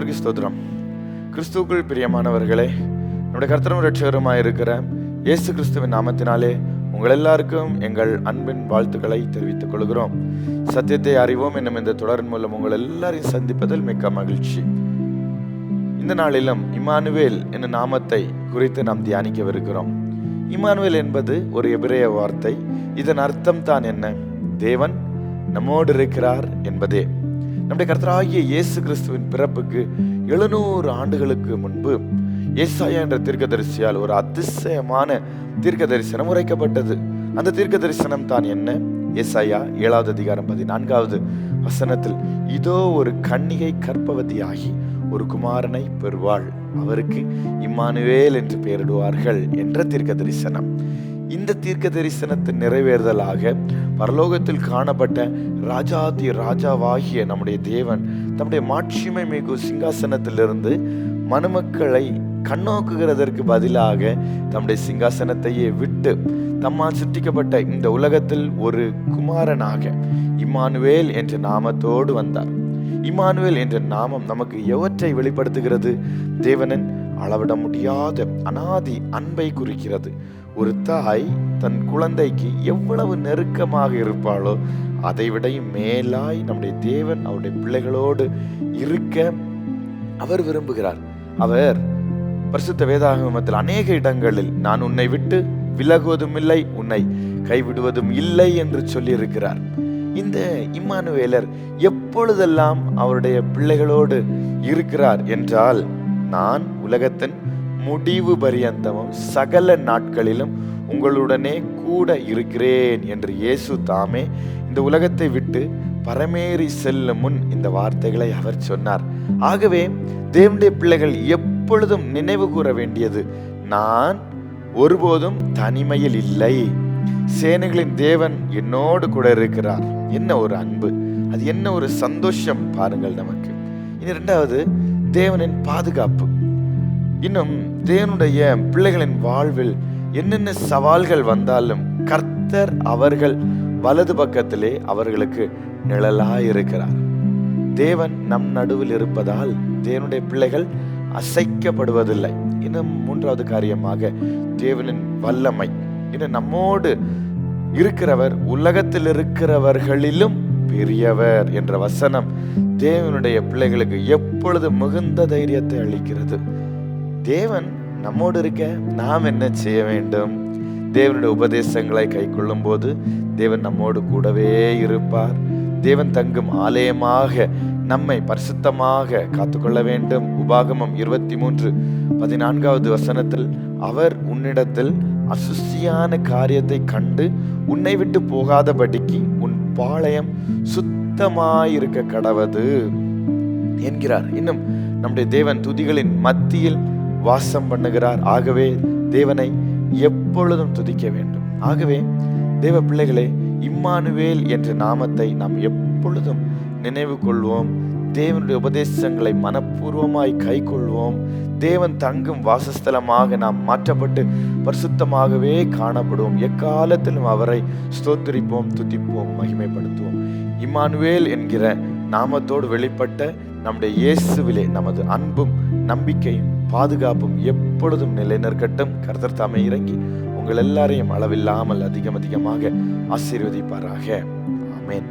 கர்த்தருக்கு ஸ்தோத்திரம். கிறிஸ்துவுக்குள் பிரியமானவர்களே நம்முடைய கர்த்தரும் ரட்சகருமாய் இருக்கிற இயேசு கிறிஸ்துவின் நாமத்தினாலே உங்கள் எல்லாருக்கும் எங்கள் அன்பின் வாழ்த்துக்களை தெரிவித்துக் கொள்கிறோம். சத்தியத்தை அறிவோம் என்னும் இந்த தொடரின் மூலம் உங்கள் எல்லாரையும் சந்திப்பதில் மிக்க மகிழ்ச்சி. இந்த நாளிலும் இமானுவேல் என்னும் நாமத்தை குறித்து நாம் தியானிக்கவிருக்கிறோம். இமானுவேல் என்பது ஒரு எபிரேய வார்த்தை. இதன் அர்த்தம் தான் என்ன? தேவன் நம்மோடு இருக்கிறார் என்பதே. நம்முடைய கர்த்தராகிய இயேசு கிறிஸ்துவின் பிறப்புக்கு எழுநூறு ஆண்டுகளுக்கு முன்பு ஏசாயா என்ற தீர்க்கதரிசியால் ஒரு அதிசயமான தீர்க்க தரிசனம் உரைக்கப்பட்டது. அந்த தீர்க்க தரிசனம் தான் என்ன? ஏசாயா ஏழாவது அதிகாரம் பதினான்காவது வசனத்தில் இதோ ஒரு கன்னிகை கற்பவதியாகி ஒரு குமாரனை பெறுவாள். அவருக்கு இம்மானுவேல் என்று பெயரிடுவார்கள் என்ற தீர்க்க தரிசனம் இந்த தீர்க்க தரிசனத்தின் நிறைவேறுதலாக பரலோகத்தில் காணப்பட்ட ராஜாதி ராஜாவாகிய நம்முடைய தேவன் தம்முடைய மாட்சிமை மிகு சிங்காசனத்திலிருந்து மனுமக்களை கண்ணோக்குகிறதற்கு பதிலாக தம்முடைய சிங்காசனத்தையே விட்டு தம்மால் சுட்டிக்கப்பட்ட இந்த உலகத்தில் ஒரு குமாரனாக இம்மானுவேல் என்ற நாமத்தோடு வந்தார். இமானுவேல் என்ற நாமம் நமக்கு எவற்றை வெளிப்படுத்துகிறது? தேவனின் அளவிட முடியாத அனாதி அன்பை குறிக்கிறது. ஒரு தாய் தன் குழந்தைக்கு எவ்வளவு நெருக்கமாக இருப்பாளோ அதைவிட மேலாய் நம்முடைய தேவன் அவருடைய பிள்ளைகளோடு இருக்க அவர் விரும்புகிறார். அவர் பரிசுத்த வேதாகமத்தில் அநேக இடங்களில் நான் உன்னை விட்டு விலகுவதும் இல்லை உன்னை கைவிடுவதும் இல்லை என்று சொல்லியிருக்கிறார். இந்த இம்மானுவேலர் எப்பொழுதெல்லாம் அவருடைய பிள்ளைகளோடு இருக்கிறார் என்றால் நான் உலகத்தின் முடிவு பரியந்தமும் சகல நாட்களிலும் உங்களுடனே கூட இருக்கிறேன் என்று இயேசு தாமே இந்த உலகத்தை விட்டு பரமேறி செல்லும் முன் இந்த வார்த்தைகளை அவர் சொன்னார். ஆகவே தேவனுடைய பிள்ளைகள் எப்பொழுதும் நினைவு கூற வேண்டியது நான் ஒருபோதும் தனிமையில் இல்லை. சேனைகளின் தேவன் என்னோடு கூட இருக்கிறார். என்ன ஒரு அன்பு அது என்ன ஒரு சந்தோஷம் பாருங்கள் நமக்கு. இனி ரெண்டாவது தேவனின் பாதுகாப்பு. இன்னும் தேவனுடைய பிள்ளைகளின் வாழ்வில் என்னென்ன சவால்கள் வந்தாலும் கர்த்தர் அவர்கள் வலது பக்கத்திலே அவர்களுக்கு நிழலாய் இருக்கிறார். தேவன் நம் நடுவில் இருப்பதால் தேவனுடைய பிள்ளைகள் அசைக்கப்படுவதில்லை. இன்னும் மூன்றாவது காரியமாக தேவனின் வல்லமை. இன்னும் நம்மோடு இருக்கிறவர் உலகத்தில் இருக்கிறவர்களிலும் பெரியவர் என்ற வசனம் தேவனுடைய பிள்ளைகளுக்கு எப்பொழுது மிகுந்த தைரியத்தை அளிக்கிறது? தேவன் நம்மோடு இருக்க நாம் என்ன செய்ய வேண்டும்? தேவனுடைய உபதேசங்களை கை கொள்ளும் போது தேவன் நம்மோடு கூடவே இருப்பார். தேவன் தங்கும் ஆலயமாக நம்மை பரிசுத்தமாக காத்துக்கொள்ள வேண்டும். உபாகமம் இருபத்தி மூன்று பதினான்காவது வசனத்தில் அவர் உன்னிடத்தில் அசுசியான காரியத்தை கண்டு உன்னை விட்டு போகாதபடிக்கு உன் பாளையம் சுத்தமாயிருக்க கடவது என்கிறார். இன்னும் நம்முடைய தேவன் துதிகளின் மத்தியில் வாசம் பண்ணுகிறார். ஆகவே தேவனை எப்பொழுதும் துதிக்க வேண்டும். ஆகவே தேவ பிள்ளைகளே இம்மானுவேல் என்ற நாமத்தை நாம் எப்பொழுதும் நினைவு கொள்வோம். தேவனுடைய உபதேசங்களை மனப்பூர்வமாய் கை கொள்வோம். தேவன் தங்கும் வாசஸ்தலமாக நாம் மாற்றப்பட்டு பரிசுத்தமாகவே காணப்படுவோம் எக்காலத்திலும் அவரை ஸ்தோத்திரிப்போம் துதிப்போம் மகிமைப்படுத்துவோம். இம்மானுவேல் என்கிற நாமத்தோடு வெளிப்பட்ட நம்முடைய இயேசுவிலே நமது அன்பும் நம்பிக்கையும் பாதுகாப்பும் எப்பொழுதும் நிலைநிற்கட்டும். கர்த்தர் தாமே இறங்கி உங்கள் எல்லாரையும் அளவில்லாமல் அதிகம் அதிகமாக ஆசீர்வதிப்பாராக. ஆமேன்.